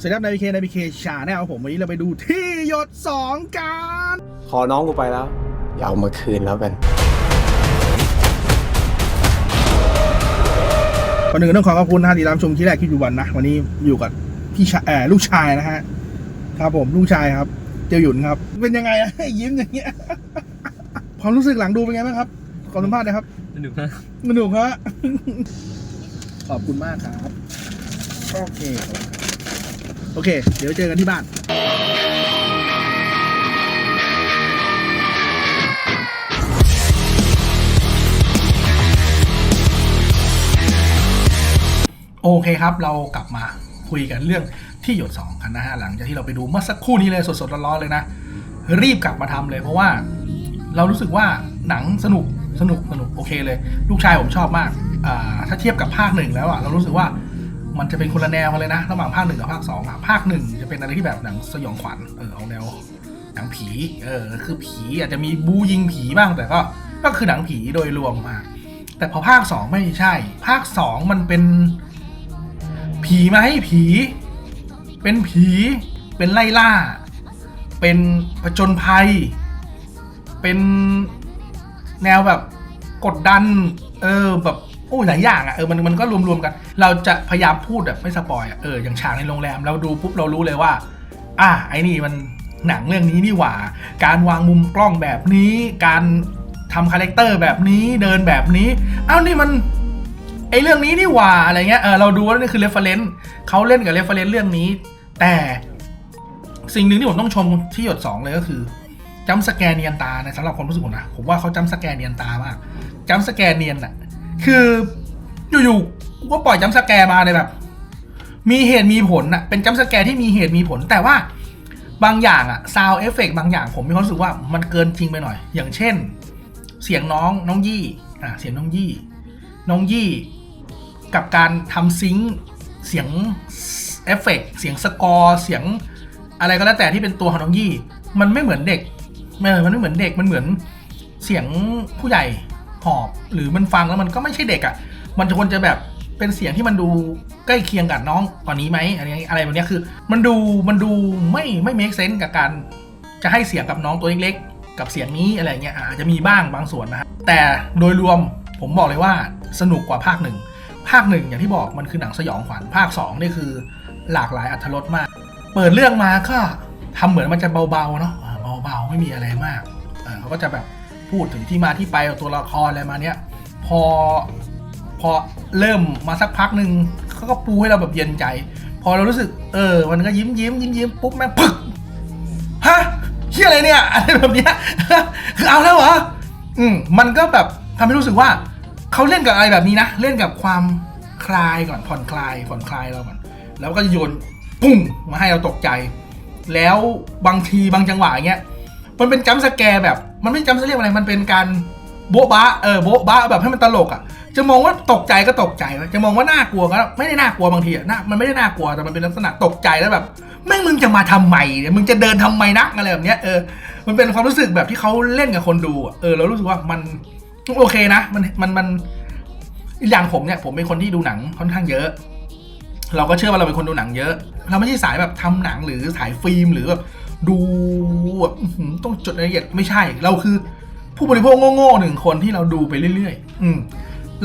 สวัสดีครับนายพีเคนายพีเคชาแนลผมวันนี้เราไปดูที่หยดสองกันขอน้องกูไปแล้ว อย่าเอามาคืนแล้วกันก่อนหนึ่งต้องขอขอบคุณนะฮะที่รับชมที่แรกคลิปอยู่วันนะ วันนี้อยู่กับพี่ชายเออลูกชายนะฮะครับผมลูกชายครับ เจียวหยุนครับ เป็นยังไงอะ ยิ้มอย่างเงี้ยความรู้สึกหลังดูเป็นไงบ้างครับขอสัมภาษณ์หนะครับสนุกนะสนุกฮะ ขอบคุณมากครับโอเค โอเค เดี๋ยวเจอกันที่บ้านโอเคครับ เรากลับมาคุยกันเรื่องที่หยดสองกันนะฮะหลังจากที่เราไปดูเมื่อสักครู่นี้เลยสดๆร้อนๆเลยนะ รีบกลับมาทำเลยเพราะว่าเรารู้สึกว่าหนังสนุกสนุกสนุกโอเคเลย ลูกชายผมชอบมาก ถ้าเทียบกับภาคหนึ่งแล้วอะเรารู้สึกว่า มันจะเป็นคนละแนวกันเลยนะ ระหว่างภาคหนึ่งกับภาคสองอะภาคหนึ่งจะเป็นอะไรที่แบบหนังสยองขวัญเออเอาแนวหนังผีเออคือผีอาจจะมีบูยิงผีบ้างแต่ก็ก็คือหนังผีโดยรวมมาแต่พอภาคสองไม่ใช่ ภาคสองมันเป็น ผีไหมผี เป็นผีเป็นไล่ล่า เป็นผจญภัย เป็นแนวแบบกดดัน เออแบบ โอ้หลายอย่างอะ่ะเออมันมันก็รวมๆกัน เราจะพยายามพูดแบบไม่สปอยอะ่ะเอออย่างฉากในโรงแรมเราดูปุ๊บเรารู้เลยว่า อะไอ้นี่มันหนังเรื่องนี้นี่หว่า การวางมุมกล้องแบบนี้การทำคาแรคเตอร์แบบนี้เดินแบบนี้เอ้านี่มันไอเรื่องนี้นี่หว่าอะไรเงี้ยเออเราดูว่านี่คือเรฟเฟรนซ์เขาเล่นกับเรฟเฟรนซ์เรื่องนี้ แต่สิ่งหนึ่งที่ผมต้องชมที่หยดสองเลยก็คือจัมป์สแกนเนียนตานะสำหรับความรู้สึกผมนะผมว่าเขาจัมป์สแกนเนียนตามากจัมป์สแกนเนียนอะ คืออยู่ๆกูก็ปล่อยจัมสแกนมาเลยแบบ มีเหตุมีผลอะเป็นจัมสแกนที่มีเหตุมีผล แต่ว่าบางอย่างอะซาวเอฟเฟกบางอย่างผมมีความรู้สึกว่ามันเกินจริงไปหน่อย อย่างเช่น เสียงน้องน้องยี่อะเสียงน้องยี่ น้องยี่ กับการทำซิงค์เสียงเอฟเฟกต์เสียงสกอร์เสียงอะไรก็แล้วแต่ที่เป็นตัวของน้องยี่ มันไม่เหมือนเด็กเออมันไม่เหมือนเด็กมันเหมือนเสียงผู้ใหญ่ หอบ หรือมันฟังแล้วมันก็ไม่ใช่เด็กอะ่ะ มันจะควรจะแบบเป็นเสียงที่มันดูใกล้เคียงกับน้องกว่านี้ไหมอะไรอะไรแบบนี้คือ มันดูมันดูไม่ไม่ make sense กับการจะให้เสียงกับน้องตัวเล็กๆ กับเสียงนี้อะไรเงี้ยอาจจะมีบ้างบางส่วนนะฮะแต่โดยรวมผมบอกเลยว่าสนุกกว่าภาคหนึ่งภาคหนึ่งอย่างที่บอกมันคือหนังสยองขวัญภาคสองนี่คือหลากหลายอัธรสมาก เปิดเรื่องมาก็ทำเหมือนมันจะเบาๆเนาะเบาๆไม่มีอะไรมากอ่าเขาก็จะแบบ พูดถึงที่มาที่ไปของตัวละครอะไรมาเนี้ยพอพอเริ่มมาสักพักหนึ่งเขาก็ปูให้เราแบบเย็นใจ พอเรารู้สึก เออ มันก็ยิ้มยิ้มยิ้มยิ้มปุ๊บแม่งปึ๊กฮะเฮียอะไรเนี่ยอะไรแบบเนี้ยคือเอาแล้วเหรออืมมันก็แบบทำให้รู้สึกว่าเขาเล่นกับอะไรแบบนี้นะเล่นกับความคลายก่อนผ่อนคลายผ่อนคลายเราก่อนแล้วก็โยนปุ้งมาให้เราตกใจ แล้วบางทีบางจังหวะอย่างเงี้ยมันเป็นจัมป์สแกร์แบบ มันไม่จัมป์สแกร์อะไรมันเป็นการโบ๊ะบะเออโบ๊ะบะแบบให้มันตลกอะ จะมองว่าตกใจก็ตกใจ จะมองว่าน่ากลัวก็ไม่ได้น่ากลัวบางทีอะน่ามันไม่ได้น่ากลัวแต่มันเป็นลักษณะตกใจแล้วแบบแม่งมึงจะมาทำไมเนี่ยมึงจะเดินทำไมนักอะไรแบบเนี้ยเออมันเป็นความรู้สึกแบบที่เขาเล่นกับคนดูอะเออเรารู้สึกว่ามันโอเคนะ มันมันมันอย่างผมเนี่ยผมเป็นคนที่ดูหนังค่อนข้างเยอะ เราก็เชื่อว่าเราเป็นคนดูหนังเยอะ เราไม่ใช่สายแบบทำหนังหรือสายฟิล์มหรือแบบ ดูแบบต้องจดรายละเอียดไม่ใช่ เราคือ ผู้บริโภคโง่ๆหนึ่งคนที่เราดูไปเรื่อยๆ อืม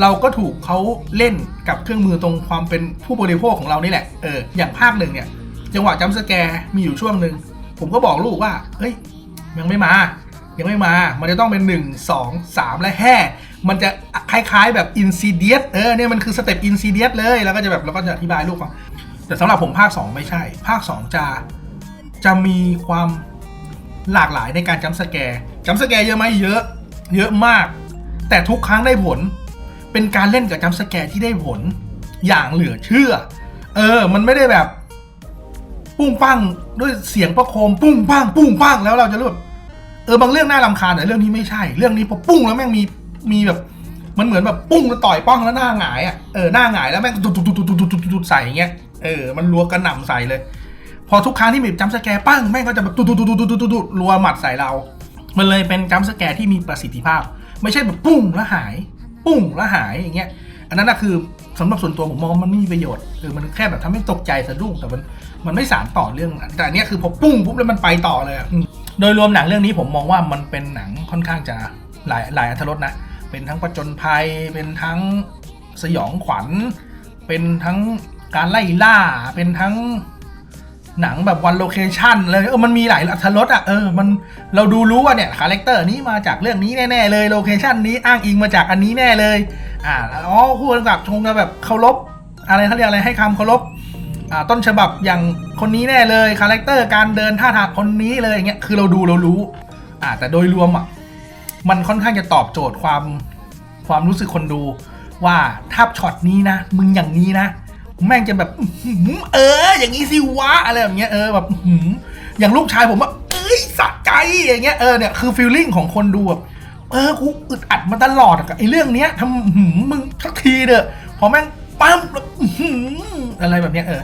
เราก็ถูกเขาเล่นกับเครื่องมือตรงความเป็นผู้บริโภคของเรานี่แหละ เออ อย่างภาคหนึ่งเนี่ย จังหวะจัมสแกร์มีอยู่ช่วงหนึ่ง ผมก็บอกลูกว่า เฮ้ย ยังไม่มา ยังไม่มา มันจะต้องเป็น 1 2 3 และแห่มันจะคล้ายๆแบบอินซีเดียสเออ เนี่ยมันคือสเต็ปอินซีเดียสเลย แล้วก็จะแบบเราก็จะอธิบายลูกฟัง แต่สำหรับผมภาค 2 ไม่ใช่ ภาค 2 จะ จะมีความหลากหลายในการจัมสแกร์จัมสแกร์เยอะไหมเยอะ เยอะมาก แต่ทุกครั้งได้ผล เป็นการเล่นกับจัมสแกร์ที่ได้ผล อย่างเหลือเชื่อ เออ มันไม่ได้แบบ ปุ้งปั้งด้วยเสียงประโคมปุ้งปั้งปุ้งปั้งแล้วเราจะรู้แบบเออบางเรื่องน่ารำคาญแต่เรื่องนี้ไม่ใช่ เรื่องนี้พอปุ้งแล้วแม่งมีมีแบบ มันเหมือนแบบปุ้งแล้วต่อยป้องแล้วหน้าหงายอะเออหน้าหงายแล้วแม่งตุดตุดตุดตุดตุดตุดตุดใส่อย่างเงี้ยเออมันรัวกระหน่ำใส่เลย พอทุกครั้งที่มีจัมสแกร์ปั้งแม่งก็จะแบบตุดตุดตุดตุดตุดตุดตุดรัวหมัดใส่เรา มันเลยเป็นจัมสแกร์ที่มีประสิทธิภาพ ไม่ใช่แบบปุ้งแล้วหาย ปุ้งแล้วหายอย่างเงี้ย อันนั้นนะคือสำหรับส่วนตัวผมมองมันไม่มีประโยชน์เออมันแค่แบบทำให้ตกใจสะดุ้งแต่มันมันไม่สารต่อเรื่อง แต่อันนี้คือพอปุ้งปุ๊บแล้วมันไปต่อเลย โดยรวมหนังเรื่องนี้ผมมองว่ามันเป็นหนังค่อนข้างจะหลายหลายอรรถรสนะ เป็นทั้งประจนภัย เป็นทั้งสยองขวัญ เป็นทั้งการไล่ล่า เป็นทั้ง หนังแบบวันโลเคชันเลยเออมันมีหลายอรรถรสอะเออมันเราดูรู้ว่าเนี่ยคาแรคเตอร์นี้มาจากเรื่องนี้แน่ๆเลยโลเคชันนี้อ้างอิงมาจากอันนี้แน่เลย อ่าอ๋อพูดกับชงกันแบบเคารพอะไรเขาเรียกอะไรให้คำเคารพอ่าต้นฉบับอย่างคนนี้แน่เลยคาแรคเตอร์การเดินท่าทางคนนี้เลยอย่างเงี้ยคือเราดูเรารู้อ่าแต่โดยรวมอะมันค่อนข้างจะตอบโจทย์ความความรู้สึกคนดู ว่าถ้าช็อตนี้นะ มึงอย่างนี้นะ แม่งจะแบบเออ อย่างนี้สิวะอะไรแบบเนี้ยเออแบบอย่างลูกชายผมอะเอ้ยสะใจอย่างเงี้ยเออเนี่ยคือฟีลลิ่งของคนดูแบบเออกูอึดอัดมาตลอดอะกับไอ้เรื่องเนี้ยทำหือมึงสักทีเด้อพอแม่งปั๊มอะไรแบบเนี้ยเออ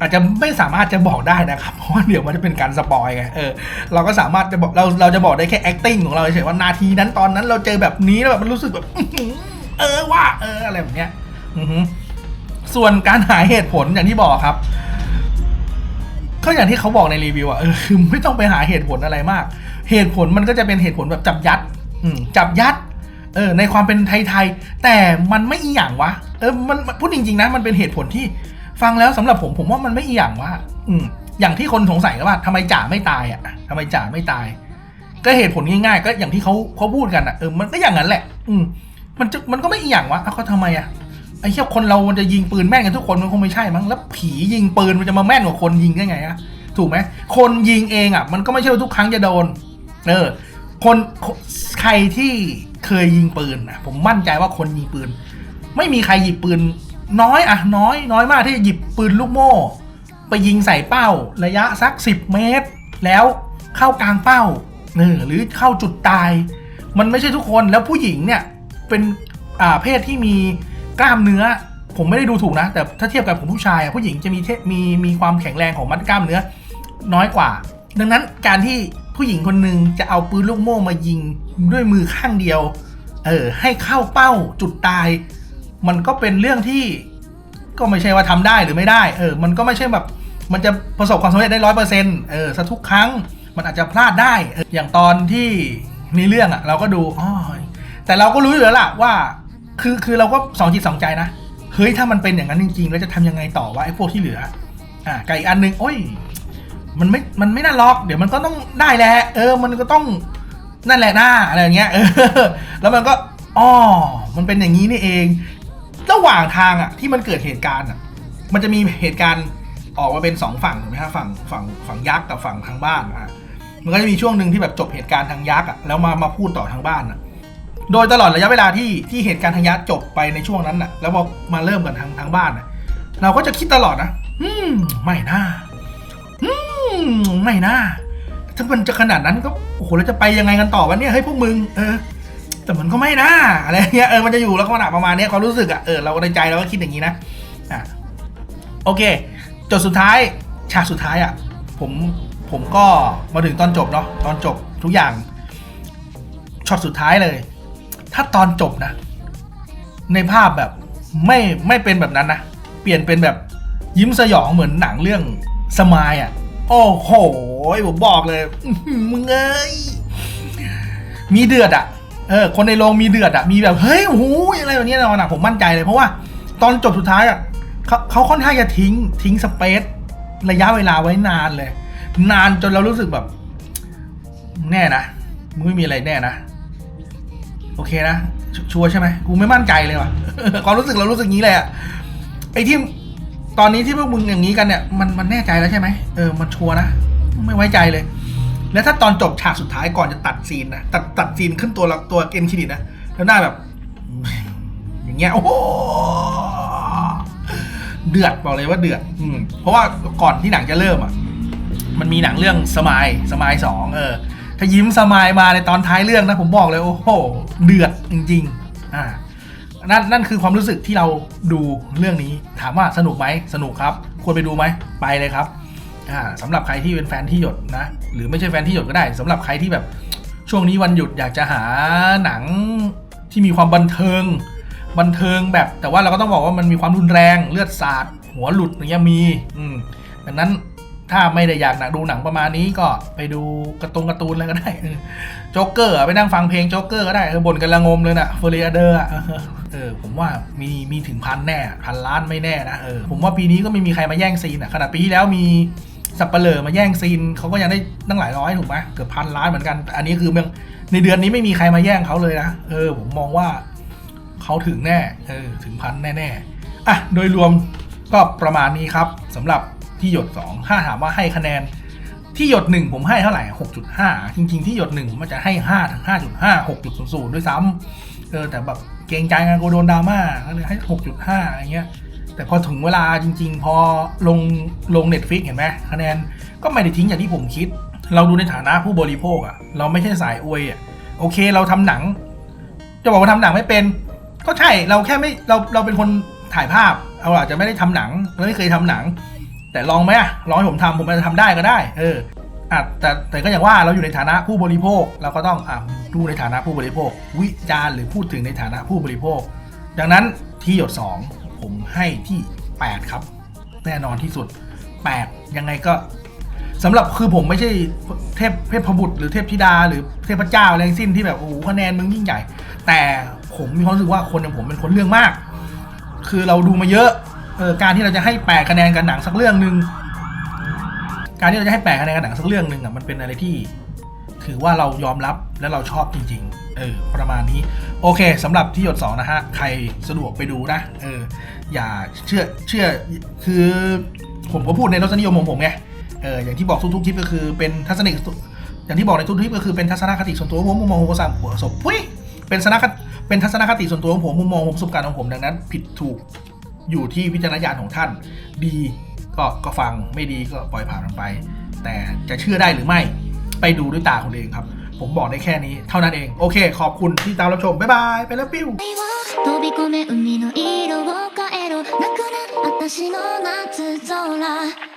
อาจจะไม่สามารถจะบอกได้นะครับ เพราะว่าเดี๋ยวมันจะเป็นการสปอยไงเออเราก็สามารถจะบอกเราเราจะบอกได้แค่ acting ของเราเฉยว่านาทีนั้นตอนนั้นเราเจอแบบนี้แล้วแบบมันรู้สึกแบบเออว่าเอออะไรแบบเนี้ย อือ ส่วนการหาเหตุผลอย่างที่บอกครับก็อย่างที่เขาบอกในรีวิวอะเออคือไม่ต้องไปหาเหตุผลอะไรมาก เหตุผลมันก็จะเป็นเหตุผลแบบจับยัดจับยัด เออ ในความเป็นไทยๆแต่มันไม่อีหยังวะ เออมันพูดจริงๆนะมันเป็นเหตุผลที่ฟังแล้วสำหรับผมผมว่ามันไม่อีหยังวะอืมอย่างที่คนสงสัยกันว่าทำไมจ่าไม่ตายอะทำไมจ่าไม่ตาย ก็เหตุผลง่ายๆ ก็อย่างที่เขาเขาพูดกันอะเออมันก็อย่างนั้นแหละ อืมมันจะมันก็ไม่อีหยังวะเเขาทำไมอะ ไอ้เหี้ยคนเรามันจะยิงปืนแม่นกันทุกคนมันคงไม่ใช่มั้งแล้วผียิงปืนมันจะมาแม่นกว่าคนยิงได้ไงอะถูกไหมคนยิงเองอะมันก็ไม่ใช่ว่าทุกครั้งจะโดน เออ คนใครที่เคยยิงปืนนะผมมั่นใจว่าคนยิงปืน ไม่มีใครหยิบปืน น้อยอะน้อย น้อยมากที่จะหยิบปืนลูกโม่ไปยิงใส่เป้าระยะสักสิบเมตร แล้วเข้ากลางเป้าเออหรือเข้าจุดตาย มันไม่ใช่ทุกคนแล้วผู้หญิงเนี่ยเป็นอ่าเพศที่มี กล้ามเนื้อ ผมไม่ได้ดูถูกนะ แต่ถ้าเทียบกับผมผู้ชายผู้หญิงจะมีมีมีความแข็งแรงของมัดกล้ามเนื้อน้อยกว่า ดังนั้นการที่ผู้หญิงคนหนึ่งจะเอาปืนลูกโม่มายิงด้วยมือข้างเดียว เออ ให้เข้าเป้าจุดตาย มันก็เป็นเรื่องที่ก็ไม่ใช่ว่าทำได้หรือไม่ได้ เออ มันก็ไม่ใช่แบบ มันจะประสบความสำเร็จได้ร้อยเปอร์เซ็นต์เออทุกครั้ง มันอาจจะพลาดได้ออย่างตอนที่ในเรื่องอะเราก็ดูอ๋อแต่เราก็รู้อยู่แล้วล่ะว่า คือคือเราก็สองจิตสองใจนะ เฮ้ยถ้ามันเป็นอย่างนั้นจริงๆ แล้วจะทำยังไงต่อวะไอ้พวกที่เหลือ อ่ากับอีกอันหนึ่งโอ้ย มันไม่ มันไม่น่าล็อก เดี๋ยวมันก็ต้องได้แหละ เออ มันก็ต้องนั่นแหละหน้าอะไรอย่างเงี้ย เออ แล้วมันก็อ๋อมันเป็นอย่างนี้นี่เอง ระหว่างทางอะที่มันเกิดเหตุการณ์อะ มันจะมีเหตุการณ์ออกมาเป็นสองฝั่งถูกไหมฮะฝั่งฝั่งฝั่งยักษ์กับฝั่งทางบ้านอะ มันก็จะมีช่วงหนึ่งที่แบบจบเหตุการณ์ทางยักษ์อะแล้วมามาพูดต่อทางบ้านอะ โดยตลอดระยะเวลาที่ที่เหตุการณ์ทางยักษ์จบไปในช่วงนั้นน่ะ แล้วพอมาเริ่มกันทางทางบ้านน่ะ เราก็จะคิดตลอดนะอืมไม่น่าอืมไม่น่าถ้ามันจะขนาดนั้นก็โอ้โหเราจะไปยังไงกันต่อวะเนี่ยเฮ้ยพวกมึงเออ แต่มันก็ไม่น่าอะไรเงี้ยเออมันจะอยู่แลักษณะประมาณนี้ความรู้สึกอะเออเราในใจเราก็คิดอย่างนี้นะอะโอเคจดสุดท้ายฉากสุดท้ายอะ ผมผมก็มาถึงตอนจบเนาะตอนจบทุกอย่างช็อตสุดท้ายเลย ถ้าตอนจบนะ ในภาพแบบไม่ไม่เป็นแบบนั้นนะ เปลี่ยนเป็นแบบยิ้มสยองเหมือนหนังเรื่องสมายอะ โอ้โหผมบอกเลยมึงเอ้ยมีเดือดอะเออคนในโรงมีเดือดอะมีแบบเฮ้ยโอ้โหอะไรแบบนี้แน่นอนอะผมมั่นใจเลยเพราะว่าตอนจบสุดท้ายอะเขาเขาค่อนข้างจะทิ้งทิ้งสเปซระยะเวลาไว้นานเลย นานจนเรารู้สึกแบบ แน่นะมึงไม่มีอะไรแน่นะ โอเคนะชชัวร์ใช่ไหมกูไม่มั่นใจเลยว่ะ ความรู้สึกเรารู้สึกงี้เลยอะไอ้ที่ตอนนี้ที่พวกมึงอย่างนี้กันเนี่ยมันมันแน่ใจแล้วใช่ไหมเออมันชัวร์นะไม่ไว้ใจเลย แล้วถ้าตอนจบฉากสุดท้ายก่อนจะตัดซีนนะตัดตัดซีนขึ้นตัวละตัวเอ็นคิดิตนะแล้วหน้าแบบ อย่างเงี้ยโอ้โหเดือดบอกเลยว่าเดือด อืมเพราะว่าก่อนที่หนังจะเริ่มอะมันมีหนังเรื่องสมายสมายสองเออ ถ้ายิ้มสมายมาในตอนท้ายเรื่องนะผมบอกเลยโอ้โหเดือดจริงๆอ่านั่นนั่นคือความรู้สึกที่เราดูเรื่องนี้ ถามว่าสนุกไหมสนุกครับ ควรไปดูไหมไปเลยครับอ่าสำหรับใครที่เป็นแฟนที่หยดนะ หรือไม่ใช่แฟนที่หยดก็ได้สำหรับใครที่แบบช่วงนี้วันหยุดอยากจะหาหนังที่มีความบันเทิง บันเทิงแบบ แต่ว่าเราก็ต้องบอกว่ามันมีความรุนแรงเลือดสาดหัวหลุดอย่างเงี้ยมี อืมดังนั้น ถ้าไม่ได้อยากหนักดูหนังประมาณนี้ก็ไปดูกระตุงการ์ตูนอะไรก็ได้โจ๊กเกอร์ไปนั่งฟังเพลงโจ๊กเกอร์ก็ได้เออบ่นกันละงมเลยนะเฟอร์เรเดอร์เออผมว่ามีมีถึงพันแน่พันล้านไม่แน่นะเออผมว่าปีนี้ก็ไม่มีใครมาแย่งซีนอะขนาดปีที่แล้วมีสับเปลือมาแย่งซีนเขาก็ยังได้ตั้งหลายร้อยถูกไหมเกือบพันล้านเหมือนกันแต่อันนี้คือในเดือนนี้ไม่มีใครมาแย่งเขาเลยนะเออ ผมมองว่าเขาถึงแน่เออถึงพันแน่ๆอะโดยรวมก็ประมาณนี้ครับสำหรับ ที่หยด2ถ้าถามว่าให้คะแนน ที่หยด1ผมให้เท่าไหร่6.5จริง ๆ ที่หยด1ผมมันจะให้5ถึง5.5 6.00ด้วยซ้ำเออแต่แบบเกรงใจงานกูโดนดราม่าก็เลยให้6.5อะไรเงี้ย แต่พอถึงเวลาจริง ๆ พอลงลง Netflix เห็นไหมคะแนนก็ไม่ได้ทิ้งอย่างที่ผมคิด เราดูในฐานะผู้บริโภคอะเราไม่ใช่สายอวยอะโอเคเราทำหนัง จะบอกว่าทำหนังไม่เป็น ก็ใช่เราแค่ไม่เราเราเป็นคนถ่ายภาพเราอาจจะไม่ได้ทำหนังเราไม่เคยทำหนัง แต่ลองไหมอะลองให้ผมทำผมอาจจะทำได้ก็ได้ เอออะแต่แต่ก็อย่างว่าเราอยู่ในฐานะผู้บริโภค เราก็ต้องอะดูในฐานะผู้บริโภค วิจารณ์หรือพูดถึงในฐานะผู้บริโภค ดังนั้นที่หยด 2 ผมให้ที่ 8 ครับ แน่นอนที่สุด 8 ยังไงก็สำหรับคือผมไม่ใช่เทพเทพบุตรหรือเทพธิดา หรือเทพเจ้าอะไรทั้งสิ้นที่แบบโอ้โหคะแนนมึงยิ่งใหญ่ แต่ผมมีความรู้สึกว่าคนอย่างผมเป็นคนเรื่องมาก คือเราดูมาเยอะ เออการที่เราจะให้แปดคะแนนกับหนังสักเรื่องหนึ่งการที่เราจะให้แปดคะแนนกับหนังสักเรื่องหนึ่งอะมันเป็นอะไรที่ ถือว่าเรายอมรับและเราชอบจริง ๆ เออ ประมาณนี้ โอเคสำหรับที่หยดสองนะฮะ ใครสะดวกไปดูนะ เออ อย่าเชื่อเชื่อคือผมก็พูดในรสนิยมของผมไงเอออย่างที่บอกทุกๆคลิปก็คือเป็นทัศนคติอย่างที่บอกในทุกๆคลิปก็คือเป็นทัศนคติส่วนตัวผมมุมมองของผมสามหัวศพปุ้ยเป็นทัศนคติเป็นทัศนคติส่วนตัวของผมมุมมองของประสบการณ์ของผมดังนั้น ผิดถูก อยู่ที่วิจารณญาณของท่าน ดีก็ก็ฟังไม่ดีก็ปล่อยผ่านมันไป แต่จะเชื่อได้หรือไม่ ไปดูด้วยตาของตัวเองครับ ผมบอกได้แค่นี้เท่านั้นเอง โอเค ขอบคุณที่ตามรับชม บ๊ายบาย ไปแล้วปิ้ว 飛び込め海の色を変えろなくなった私の夏空